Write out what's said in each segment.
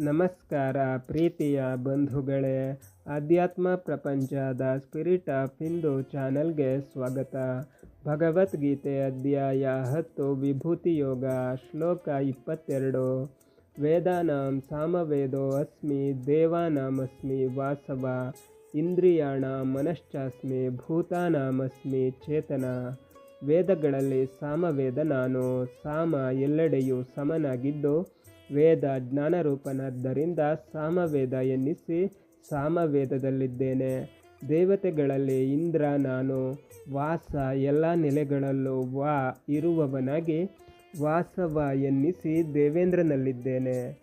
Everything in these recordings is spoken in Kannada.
ನಮಸ್ಕಾರ ಪ್ರೀತಿಯ ಬಂಧುಗಳೇ ಆಧ್ಯಾತ್ಮ ಪ್ರಪಂಚದ ಸ್ಪಿರಿಟ್ ಆಫ್ ಹಿಂದೂ ಚಾನಲ್ಗೆ ಸ್ವಾಗತ. ಭಗವದ್ಗೀತೆ ಅಧ್ಯಾಯ ಹತ್ತು ವಿಭೂತಿ ಯೋಗ ಶ್ಲೋಕ ಇಪ್ಪತ್ತೆರಡು. ವೇದಾನಾಂ ಸಾಮವೇದೋ ಅಸ್ಮಿ, ದೇವಾನಾಮಸ್ಮಿ, ವಾಸವ. ಇಂದ್ರಿಯಾಣ ಮನಶ್ಚಾಸ್ಮಿ, ಭೂತಾನಾಮಸ್ಮಿ, ಚೇತನ. ವೇದಗಳಲ್ಲಿ ಸಾಮವೇದ ನಾನು, ಸಾಮ ಎಲ್ಲೆಡೆಯೂ ಸಮನಾಗಿದ್ದು ವೇದ ಜ್ಞಾನರೂಪನಾದ್ದರಿಂದ ಸಾಮವೇದ ಎನ್ನಿಸಿ ಸಾಮವೇದದಲ್ಲಿದ್ದೇನೆ. ದೇವತೆಗಳಲ್ಲಿ ಇಂದ್ರ, ನಾನು, ವಾಸ ಎಲ್ಲ ನೆಲೆಗಳಲ್ಲೂ ವಾ ಇರುವವನಾಗಿ ವಾಸವ ಎನ್ನಿಸಿ ದೇವೇಂದ್ರನಲ್ಲಿದ್ದೇನೆ.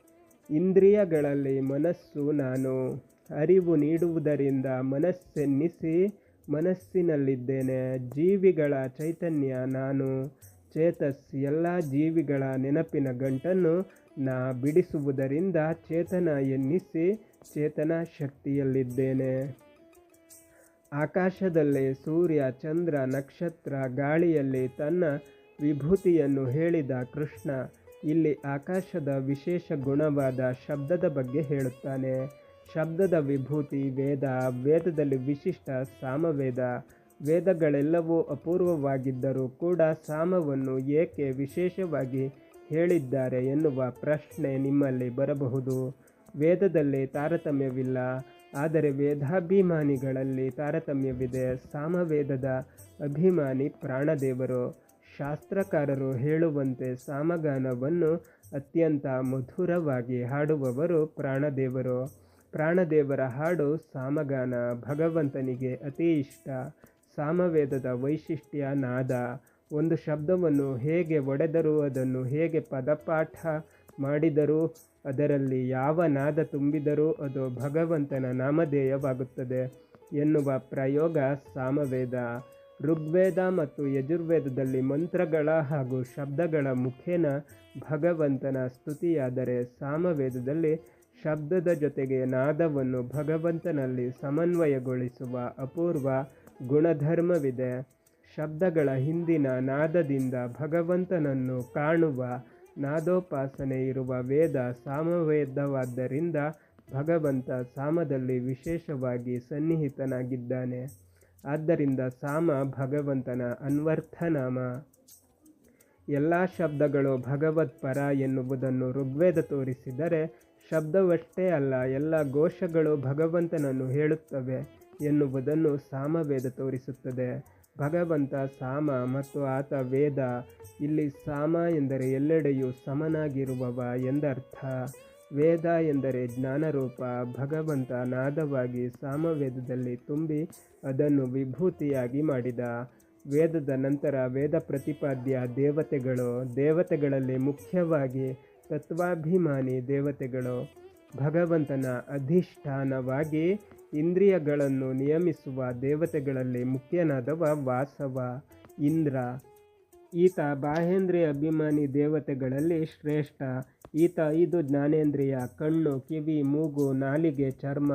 ಇಂದ್ರಿಯಗಳಲ್ಲಿ ಮನಸ್ಸು ನಾನು, ಅರಿವು ನೀಡುವುದರಿಂದ ಮನಸ್ಸೆನ್ನಿಸಿ ಮನಸ್ಸಿನಲ್ಲಿದ್ದೇನೆ. ಜೀವಿಗಳ ಚೈತನ್ಯ ನಾನು ಚೇತಸ್ ಎಲ್ಲ ಜೀವಿಗಳ ನೆನಪಿನ ಗಂಟನ್ನು ನಾ ಬಿಡಿಸುವುದರಿಂದ ಚೇತನ ಎನ್ನಿಸಿ ಚೇತನ ಶಕ್ತಿಯಲ್ಲಿದ್ದೇನೆ. ಆಕಾಶದಲ್ಲಿ ಸೂರ್ಯ, ಚಂದ್ರ, ನಕ್ಷತ್ರ ಗಾಳಿಯಲ್ಲಿ ತನ್ನ ವಿಭೂತಿಯನ್ನು ಹೇಳಿದ ಕೃಷ್ಣ ಇಲ್ಲಿ ಆಕಾಶದ ವಿಶೇಷ ಗುಣವಾದ ಶಬ್ದದ ಬಗ್ಗೆ ಹೇಳುತ್ತಾನೆ. ಶಬ್ದದ ವಿಭೂತಿ ವೇದ, ವೇದದಲ್ಲಿ ವಿಶಿಷ್ಟ ಸಾಮವೇದ. ವೇದಗಳೆಲ್ಲವೂ ಅಪೂರ್ವವಾಗಿದ್ದರೂ ಕೂಡ ಸಾಮವನ್ನು ಏಕೆ ವಿಶೇಷವಾಗಿ ಹೇಳಿದ್ದಾರೆ ಎನ್ನುವ ಪ್ರಶ್ನೆ ನಿಮ್ಮಲ್ಲಿ ಬರಬಹುದು. ವೇದದಲ್ಲಿ ತಾರತಮ್ಯವಿಲ್ಲ, ಆದರೆ ವೇದಾಭಿಮಾನಿಗಳಲ್ಲಿ ತಾರತಮ್ಯವಿದೆ. ಸಾಮವೇದದ ಅಭಿಮಾನಿ ಪ್ರಾಣದೇವರು, ಶಾಸ್ತ್ರಕಾರರು ಹೇಳುವಂತೆ ಸಾಮಗಾನವನ್ನು ಅತ್ಯಂತ ಮಧುರವಾಗಿ ಹಾಡುವವರು ಪ್ರಾಣದೇವರು. ಪ್ರಾಣದೇವರ ಹಾಡು ಸಾಮಗಾನ, ಭಗವಂತನಿಗೆ ಅತಿ ಇಷ್ಟ. ಸಾಮವೇದದ ವೈಶಿಷ್ಟ್ಯ ನಾದ ಒಂದು ಶಬ್ದವನ್ನು ಹೇಗೆ ಒಡೆದರೂ ಅದನ್ನು ಹೇಗೆ ಪದಪಾಠ ಮಾಡಿದರೂ ಅದರಲ್ಲಿ ಯಾವ ನಾದ ತುಂಬಿದರೂ ಅದು ಭಗವಂತನ ನಾಮಧೇಯವಾಗುತ್ತದೆ ಎನ್ನುವ ಪ್ರಯೋಗ ಸಾಮವೇದ. ಋಗ್ವೇದ ಮತ್ತು ಯಜುರ್ವೇದದಲ್ಲಿ ಮಂತ್ರಗಳ ಹಾಗೂ ಶಬ್ದಗಳ ಮುಖೇನ ಭಗವಂತನ ಸ್ತುತಿಯಾದರೆ ಸಾಮವೇದದಲ್ಲಿ ಶಬ್ದದ ಜೊತೆಗೆ ನಾದವನ್ನು ಭಗವಂತನಲ್ಲಿ ಸಮನ್ವಯಗೊಳಿಸುವ ಅಪೂರ್ವ ಗುಣಧರ್ಮವಿದೆ. ಶಬ್ದಗಳ ಹಿಂದಿನ ನಾದದಿಂದ ಭಗವಂತನನ್ನು ಕಾಣುವ ನಾದೋಪಾಸನೆ ಇರುವ ವೇದ ಸಾಮವೇದವಾದ್ದರಿಂದ ಭಗವಂತ ಸಾಮದಲ್ಲಿ ವಿಶೇಷವಾಗಿ ಸನ್ನಿಹಿತನಾಗಿದ್ದಾನೆ. ಆದ್ದರಿಂದ ಸಾಮ ಭಗವಂತನ ಅನ್ವರ್ಥನಾಮ. ಎಲ್ಲ ಶಬ್ದಗಳು ಭಗವತ್ಪರ ಎನ್ನುವುದನ್ನು ಋಗ್ವೇದ ತೋರಿಸಿದರೆ ಶಬ್ದವಷ್ಟೇ ಅಲ್ಲ, ಎಲ್ಲ ಘೋಷಗಳು ಭಗವಂತನನ್ನು ಹೇಳುತ್ತವೆ. ಎನ್ನುವುದನ್ನು ಸಾಮವೇದ ತೋರಿಸುತ್ತದೆ. ಭಗವಂತ ಸಾಮ ಮತ್ತು ಆತ ವೇದ. ಇಲ್ಲಿ ಸಾಮ ಎಂದರೆ ಎಲ್ಲೆಡೆಯೂ ಸಮನಾಗಿರುವವ ಎಂದರ್ಥ. ವೇದ ಎಂದರೆ ಜ್ಞಾನರೂಪ. ಭಗವಂತ ನಾದವಾಗಿ ಸಾಮವೇದದಲ್ಲಿ ತುಂಬಿ ಅದನ್ನು ವಿಭೂತಿಯಾಗಿ ಮಾಡಿದ. ವೇದದ ನಂತರ ವೇದ ಪ್ರತಿಪಾದ್ಯ ದೇವತೆಗಳು. ದೇವತೆಗಳಲ್ಲಿ ಮುಖ್ಯವಾಗಿ ತತ್ವಾಭಿಮಾನಿ ದೇವತೆಗಳು. ಭಗವಂತನ ಅಧಿಷ್ಠಾನವಾಗಿ ಇಂದ್ರಿಯಗಳನ್ನು ನಿಯಮಿಸುವ ದೇವತೆಗಳಲ್ಲಿ ಮುಖ್ಯನಾದವ ವಾಸವ, ಇಂದ್ರ. ಈತ ಬಾಹೇಂದ್ರಿಯ ಅಭಿಮಾನಿ ದೇವತೆಗಳಲ್ಲಿ ಶ್ರೇಷ್ಠ. ಈತ ಐದು ಜ್ಞಾನೇಂದ್ರಿಯ, ಕಣ್ಣು, ಕಿವಿ, ಮೂಗು, ನಾಲಿಗೆ, ಚರ್ಮ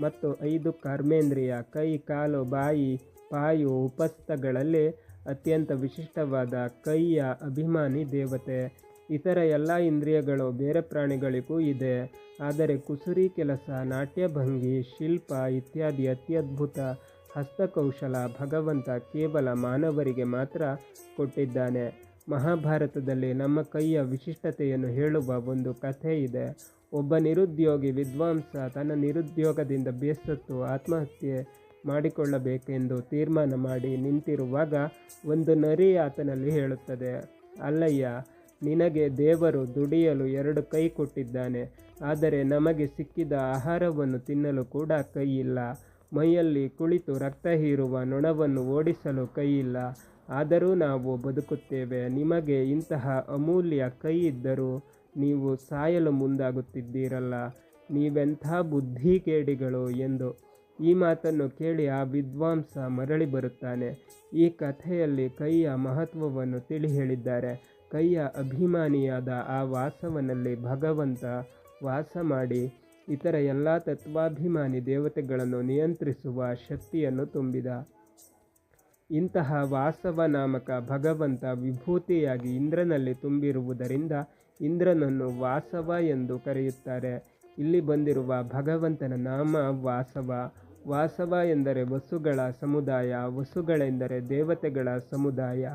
ಮತ್ತು ಐದು ಕರ್ಮೇಂದ್ರಿಯ, ಕೈ, ಕಾಲು, ಬಾಯಿ, ಪಾಯು ಉಪಸ್ಥಗಳಲ್ಲಿ ಅತ್ಯಂತ ವಿಶಿಷ್ಟವಾದ ಕೈಯ ಅಭಿಮಾನಿ ದೇವತೆ. ಇತರ ಎಲ್ಲ ಇಂದ್ರಿಯಗಳು ಬೇರೆ ಪ್ರಾಣಿಗಳಿಗೂ ಇದೆ. ಆದರೆ ಕುಸುರಿ, ಕೆಲಸ ನಾಟ್ಯಭಂಗಿ ಶಿಲ್ಪ ಇತ್ಯಾದಿ ಅತ್ಯದ್ಭುತ ಹಸ್ತಕೌಶಲ ಭಗವಂತ ಕೇವಲ ಮಾನವರಿಗೆ ಮಾತ್ರ ಕೊಟ್ಟಿದ್ದಾನೆ. ಮಹಾಭಾರತದಲ್ಲಿ ನಮ್ಮ ಕೈಯ ವಿಶಿಷ್ಟತೆಯನ್ನು ಹೇಳುವ ಒಂದು ಕಥೆ ಇದೆ. ಒಬ್ಬ ನಿರುದ್ಯೋಗಿ ವಿದ್ವಾಂಸ ತನ್ನ ನಿರುದ್ಯೋಗದಿಂದ ಬೇಸತ್ತು ಆತ್ಮಹತ್ಯೆ ಮಾಡಿಕೊಳ್ಳಬೇಕೆಂದು ತೀರ್ಮಾನ ಮಾಡಿ ನಿಂತಿರುವಾಗ ಒಂದು ನರಿ ಆತನಲ್ಲಿ ಹೇಳುತ್ತದೆ, ಅಲ್ಲಯ್ಯ ನಿನಗೆ ದೇವರು ದುಡಿಯಲು ಎರಡು ಕೈ ಕೊಟ್ಟಿದ್ದಾನೆ, ಆದರೆ ನಮಗೆ ಸಿಕ್ಕಿದ ಆಹಾರವನ್ನು ತಿನ್ನಲು ಕೂಡ ಕೈ ಇಲ್ಲ ಮೈಯಲ್ಲಿ ಕುಳಿತು ರಕ್ತ ಹೀರುವ ನೊಣವನ್ನು ಓಡಿಸಲು ಕೈ ಇಲ್ಲ ಆದರೂ ನಾವು ಬದುಕುತ್ತೇವೆ, ನಿಮಗೆ ಇಂತಹ ಅಮೂಲ್ಯ ಕೈ ಇದ್ದರೂ ನೀವು ಸಾಯಲು ಮುಂದಾಗುತ್ತಿದ್ದೀರಲ್ಲ. ನೀವೆಂಥ ಬುದ್ಧಿಕೇಡಿಗಳು ಎಂದು ಈ ಮಾತನ್ನು ಕೇಳಿ ಆ ವಿದ್ವಾಂಸ ಮರಳಿ ಬರುತ್ತಾನೆ. ಈ ಕಥೆಯಲ್ಲಿ ಕೈಯ ಮಹತ್ವವನ್ನು ತಿಳಿ ಹೇಳಿದ್ದಾರೆ ಕೈಯ ಅಭಿಮಾನಿಯಾದ ಆ ವಾಸವನಲ್ಲಿ ಭಗವಂತ ವಾಸ ಮಾಡಿ ಇತರ ಎಲ್ಲ ತತ್ವಾಭಿಮಾನಿ ದೇವತೆಗಳನ್ನು ನಿಯಂತ್ರಿಸುವ ಶಕ್ತಿಯನ್ನು ತುಂಬಿದ. ಇಂತಹ ವಾಸವ ನಾಮಕ ಭಗವಂತ ವಿಭೂತಿಯಾಗಿ ಇಂದ್ರನಲ್ಲಿ ತುಂಬಿರುವುದರಿಂದ ಇಂದ್ರನನ್ನು ವಾಸವ ಎಂದು ಕರೆಯುತ್ತಾರೆ. ಇಲ್ಲಿ ಬಂದಿರುವ ಭಗವಂತನ ನಾಮ ವಾಸವ. ವಾಸವ ಎಂದರೆ ವಸುಗಳ ಸಮುದಾಯ, ವಸುಗಳೆಂದರೆ ದೇವತೆಗಳ ಸಮುದಾಯ.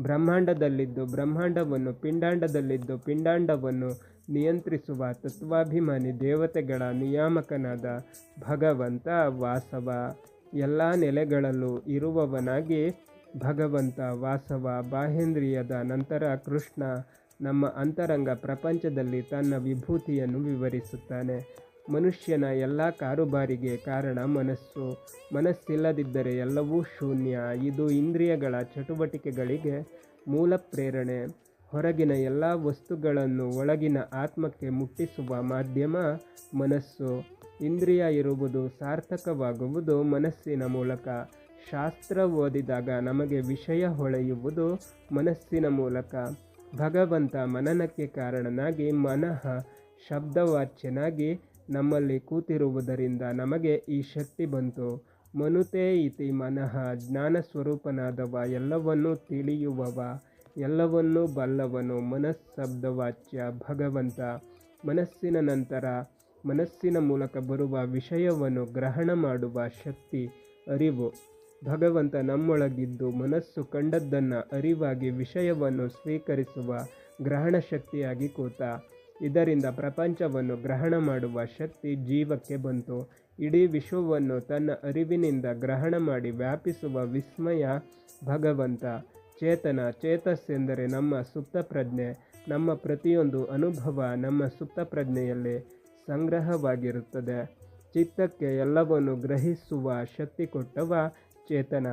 ಬ್ರಹ್ಮಾಂಡದಲ್ಲಿದ್ದು ಬ್ರಹ್ಮಾಂಡವನ್ನು, ಪಿಂಡಾಂಡದಲ್ಲಿದ್ದು ಪಿಂಡಾಂಡವನ್ನು ನಿಯಂತ್ರಿಸುವ ತತ್ವಾಭಿಮಾನಿ ದೇವತೆಗಳ ನಿಯಾಮಕನಾದ ಭಗವಂತ ವಾಸವ. ಎಲ್ಲ ನೆಲೆಗಳಲ್ಲೂ ಇರುವವನಾಗಿ ಭಗವಂತ ವಾಸವ. ಬಾಹೇಂದ್ರಿಯದ ನಂತರ ಕೃಷ್ಣ ನಮ್ಮ ಅಂತರಂಗ ಪ್ರಪಂಚದಲ್ಲಿ ತನ್ನ ವಿಭೂತಿಯನ್ನು ವಿವರಿಸುತ್ತಾನೆ. ಮನುಷ್ಯನ ಎಲ್ಲ ಕಾರುಬಾರಿಗೆ ಕಾರಣ ಮನಸ್ಸು. ಮನಸ್ಸಿಲ್ಲದಿದ್ದರೆ ಎಲ್ಲವೂ ಶೂನ್ಯ. ಇದು ಇಂದ್ರಿಯಗಳ ಚಟುವಟಿಕೆಗಳಿಗೆ ಮೂಲ ಪ್ರೇರಣೆ. ಹೊರಗಿನ ಎಲ್ಲ ವಸ್ತುಗಳನ್ನು ಒಳಗಿನ ಆತ್ಮಕ್ಕೆ ಮುಟ್ಟಿಸುವ ಮಾಧ್ಯಮ ಮನಸ್ಸು. ಇಂದ್ರಿಯ ಇರುವುದು ಸಾರ್ಥಕವಾಗುವುದು ಮನಸ್ಸಿನ ಮೂಲಕ. ಶಾಸ್ತ್ರ ಓದಿದಾಗ ನಮಗೆ ವಿಷಯ ಹೊಳೆಯುವುದು ಮನಸ್ಸಿನ ಮೂಲಕ. ಭಗವಂತ ಮನನಕ್ಕೆ ಕಾರಣನಾಗಿ ಮನಃ ಶಬ್ದವಾಚ್ಯನಾಗಿ ನಮ್ಮಲ್ಲಿ ಕೂತಿರುವುದರಿಂದ ನಮಗೆ ಈ ಶಕ್ತಿ ಬಂತು. ಮನುತೇ ಇತಿ ಮನಃ, ಜ್ಞಾನ ಸ್ವರೂಪನಾದವ, ಎಲ್ಲವನ್ನೂ ತಿಳಿಯುವವ, ಎಲ್ಲವನ್ನೂ ಬಲ್ಲವನು. ಮನಸ್ಸಬ್ದವಾಚ್ಯ ಭಗವಂತ. ಮನಸ್ಸಿನ ನಂತರ, ಮನಸ್ಸಿನ ಮೂಲಕ ಬರುವ ವಿಷಯವನ್ನು ಗ್ರಹಣ ಮಾಡುವ ಶಕ್ತಿ, ಅರಿವು. ಭಗವಂತ ನಮ್ಮೊಳಗಿದ್ದು ಮನಸ್ಸು ಕಂಡದ್ದನ್ನು ಅರಿವಾಗಿ ವಿಷಯವನ್ನು ಸ್ವೀಕರಿಸುವ ಗ್ರಹಣ ಶಕ್ತಿಯಾಗಿ ಕೂತ. ಇದರಿಂದ ಪ್ರಪಂಚವನ್ನು ಗ್ರಹಣ ಮಾಡುವ ಶಕ್ತಿ ಜೀವಕ್ಕೆ ಬಂತು. ಇಡೀ ವಿಶ್ವವನ್ನು ತನ್ನ ಅರಿವಿನಿಂದ ಗ್ರಹಣ ಮಾಡಿ ವ್ಯಾಪಿಸುವ ವಿಸ್ಮಯ ಭಗವಂತ. ಚೇತನ, ಚೇತಸ್ಸೆಂದರೆ ನಮ್ಮ ಸುಪ್ತ ಪ್ರಜ್ಞೆ. ನಮ್ಮ ಪ್ರತಿಯೊಂದು ಅನುಭವ ನಮ್ಮ ಸುಪ್ತ ಪ್ರಜ್ಞೆಯಲ್ಲಿ ಸಂಗ್ರಹವಾಗಿರುತ್ತದೆ. ಚಿತ್ತಕ್ಕೆ ಎಲ್ಲವನ್ನು ಗ್ರಹಿಸುವ ಶಕ್ತಿ ಕೊಟ್ಟವ ಚೇತನ.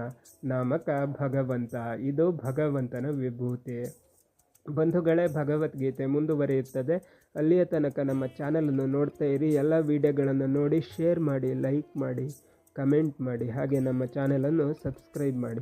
ನಾಮಕ ಭಗವಂತ. ಇದು ಭಗವಂತನ ವಿಭೂತಿ. ಬಂಧುಗಳೇ, ಭಗವದ್ಗೀತೆ ಮುಂದುವರಿಯುತ್ತದೆ. ಅಲ್ಲಿಯ ತನಕ ನಮ್ಮ ಚಾನಲನ್ನು ನೋಡ್ತಾ ಇರಿ. ಎಲ್ಲ ವಿಡಿಯೋಗಳನ್ನು ನೋಡಿ ಶೇರ್ ಮಾಡಿ ಲೈಕ್ ಮಾಡಿ ಕಮೆಂಟ್ ಮಾಡಿ. ಹಾಗೆ ನಮ್ಮ ಚಾನಲನ್ನು ಸಬ್ಸ್ಕ್ರೈಬ್ ಮಾಡಿ.